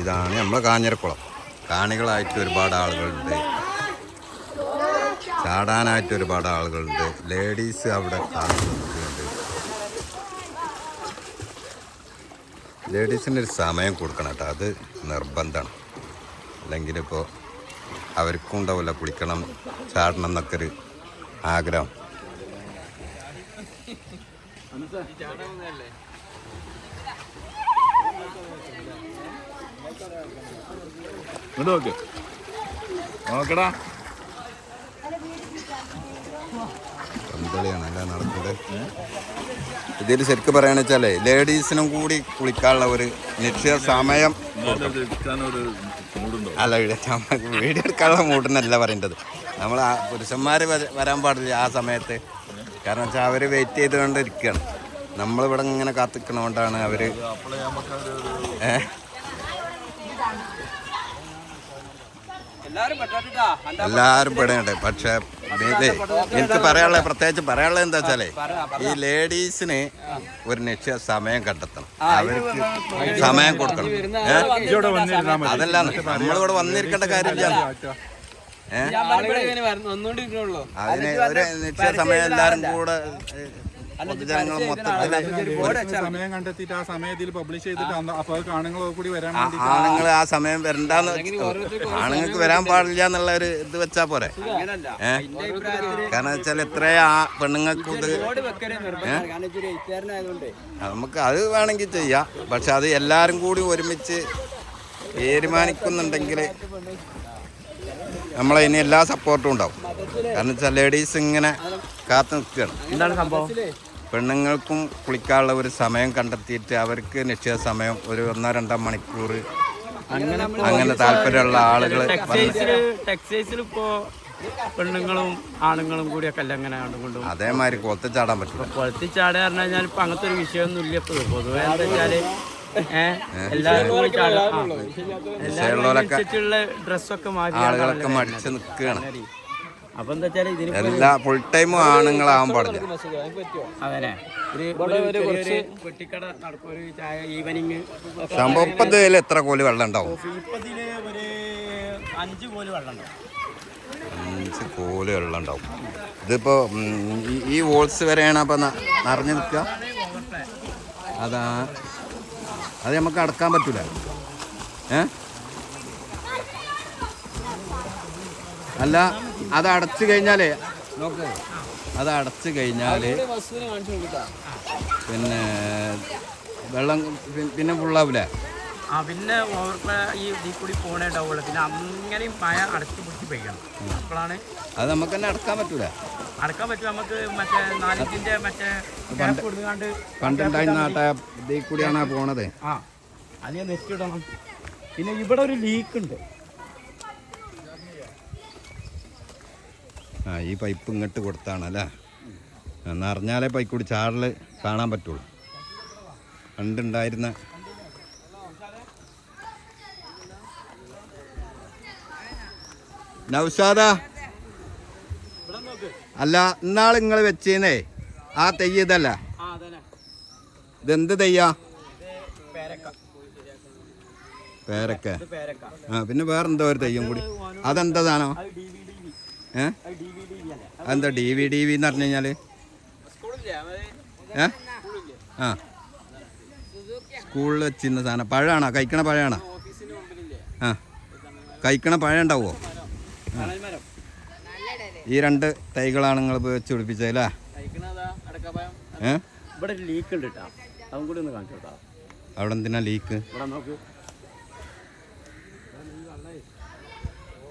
ഇതാണ് നമ്മളെ കാഞ്ഞിരക്കുളം. കാണികളായിട്ട് ഒരുപാട് ആളുകളുണ്ട്. ചാടാനായിട്ട് ഒരുപാട് ആളുകളുണ്ട്. ലേഡീസ് അവിടെ കാത്തു നിൽക്കുന്നുണ്ട് ലേഡീസിന് ഒരു സമയം കൊടുക്കണം കേട്ടോ. അത് നിർബന്ധമാണ്. അല്ലെങ്കിൽ ഇപ്പോൾ അവർക്കും ഉണ്ടാവില്ല. കുളിക്കണം ചാടണം എന്നൊക്കെ ഒരു ആഗ്രഹം ഇങ്ങോട്ട് നോക്ക്. നോക്കടാ. പന്തളിയാണ് അല്ല? നടക്കുന്നത്. ഇതിൽ ശരിക്കും പറയുകയാണെന്ന് വെച്ചാലേ ലേഡീസിനും കൂടി കുളിക്കാനുള്ള ഒരു നിശ്ചയ സമയം. അല്ല വീഡിയോ എടുക്കാനുള്ള മൂടെന്നല്ല പറയേണ്ടത്. നമ്മൾ ആ പുരുഷന്മാർ വരാൻ പാടില്ല ആ സമയത്ത്. കാരണം വെച്ചാൽ അവർ വെയിറ്റ് ചെയ്തുകൊണ്ടിരിക്കുകയാണ് നമ്മളിവിടെ ഇങ്ങനെ കാത്തിക്കണോണ്ടാണ് അവർ ഏഹ് എല്ലാവരും പെടേണ്ടേ പക്ഷെ എനിക്ക് പറയാനുള്ള പ്രത്യേകിച്ച് പറയാനുള്ളത് എന്താ വെച്ചാലേ ഈ ലേഡീസിന് ഒരു നിശ്ചയ സമയം കണ്ടെത്തണം. അവർക്ക് സമയം കൊടുക്കണം. അതല്ല നമ്മളിവിടെ വന്നിരിക്കേണ്ട കാര്യമില്ല. അതിന് ഒരു നിശ്ചയ സമയം എല്ലാവരും കൂടെ സമയം കണ്ടെത്തിയിട്ട് ആ സമയത്തിൽ പബ്ലിഷ് ചെയ്തിട്ട് കൂടി വരാൻ ആണുങ്ങൾ ആ സമയം വരണ്ടെന്ന് ആണുങ്ങൾക്ക് വരാൻ പാടില്ല എന്നുള്ള ഒരു ഇത് വെച്ചാ പോരെ? ഏഹ് കാരണം വെച്ചാൽ പെണ്ണുങ്ങൾക്ക് ഇത് വെക്കൽ നിർബന്ധമാണ് കാരണം നമുക്ക് അത് വേണമെങ്കിൽ ചെയ്യാം. പക്ഷെ അത് എല്ലാരും കൂടി ഒരുമിച്ച് തീരുമാനിക്കുന്നുണ്ടെങ്കിൽ നമ്മളെ ഇനി എല്ലാ സപ്പോർട്ടും ഉണ്ടാവും. കാരണം വെച്ചാൽ ലേഡീസ് ഇങ്ങനെ കാത്തു നിൽക്കുകയാണ്. എന്താണ് സംഭവം? പെണ്ണുങ്ങൾക്കും കുളിക്കാനുള്ള ഒരു സമയം കണ്ടെത്തിയിട്ട് അവർക്ക് നിശ്ചിത സമയം ഒരു ഒന്നോ രണ്ടോ മണിക്കൂർ അങ്ങനെ താല്പര്യമുള്ള ആളുകൾ ഇപ്പോ പെണ്ണുങ്ങളും ആണുങ്ങളും കൂടിയൊക്കെ അല്ല അങ്ങനെ കൊണ്ടും അതേമാതിരി കൊത്ത് ചാടാൻ പറ്റും കൊളത്തി ചാടുക പറഞ്ഞു കഴിഞ്ഞാൽ ഇപ്പൊ അങ്ങനത്തെ ഒരു വിഷയമൊന്നും ഇല്ല ഇപ്പൊ. പൊതുവെ എന്താ വെച്ചാൽ എല്ലാവരും ഡ്രസ്സൊക്കെ മാറ്റി ആളുകളൊക്കെ മടിച്ച് നിൽക്കുകയാണ്. അപ്പൊ എന്താ വെച്ചാൽ ഇതിന് എല്ലാ ഫുൾ ടൈമും ആണുങ്ങളാവാൻ പാടില്ല. ഒരു ഒരു ചെറിയൊരു വെട്ടിക്കട നടക്കും ഒരു ചായ ഈവനിങ് സംഭവം ഇപ്പം ഇതിൽ എത്ര കോൽ വെള്ളം ഉണ്ടാവും? ഇപ്പൊ ഇതിൽ ഒരു അഞ്ച് കോൽ വെള്ളം ഉണ്ടാവും. അഞ്ച് കോൽ വെള്ളം ഉണ്ടാവും. ഇതിപ്പോ ഈ- വോൾസ് വരെയാണ് അപ്പൊ നിറഞ്ഞു നിൽക്കുക. അതാ അത് നമുക്ക് അടക്കാൻ പറ്റൂല. ഏ? അല്ല അത് അടച്ചു കഴിഞ്ഞാലേ നോക്ക്. അത് അടച്ചു കൊടുക്കാം. പിന്നെ വെള്ളം പിന്നെ ഫുള്ളാവൂലേ ആ പിന്നെ ഓവർക്ക് ഈ ഇതിൽ കൂടി പോണേ ഉണ്ടാവുള്ളൂ. പിന്നെ അങ്ങനെയും മഴ അടച്ചു പിടിച്ച് പെയ്യണം അപ്പോഴാണ് അത് നമുക്ക് തന്നെ അടക്കാൻ പറ്റൂല? അടക്കാൻ പറ്റും. നമുക്ക് മറ്റേ നാലഞ്ചിന്റെ മറ്റേ പണ്ടുണ്ടായിരുന്ന ഇതിൽ കൂടിയാണ് പോണത്. ആ അതിനെ നെറ്റ് ഇടണം പിന്നെ ഇവിടെ ഒരു ലീക്ക് ഉണ്ട്. ആ ഈ പൈപ്പ് ഇങ്ങോട്ട് കൊടുത്താണ് അല്ലേ? എന്നറിഞ്ഞാലേ പൈപ്പ് കൂടി ചാടൽ കാണാൻ പറ്റുള്ളൂ. പണ്ടുണ്ടായിരുന്ന നൗഷാദ. അല്ല ഇന്നാൾ നിങ്ങൾ വെച്ചേന്നേ. ആ തെയ്യ ഇതല്ല. ഇതെന്ത് തെയ്യാ? പേരക്ക. ആ പിന്നെ വേറെന്തോ ഒരു തെയ്യം കൂടി. അതെന്താ അത് ഡി വി ഡി വി എന്ന് പറഞ്ഞു കഴിഞ്ഞാൽ ആ. സ്കൂളിൽ വെച്ചിരുന്ന സാധനം. പഴമാണോ? കഴിക്കണ പഴമാണോ? ആ. കഴിക്കണ പഴം ഉണ്ടാവുമോ? ഈ രണ്ട് തൈകളാണ് നിങ്ങൾ വെച്ച് പിടിപ്പിച്ചതല്ലേ അവിടെ എന്തിനാ ലീക്ക്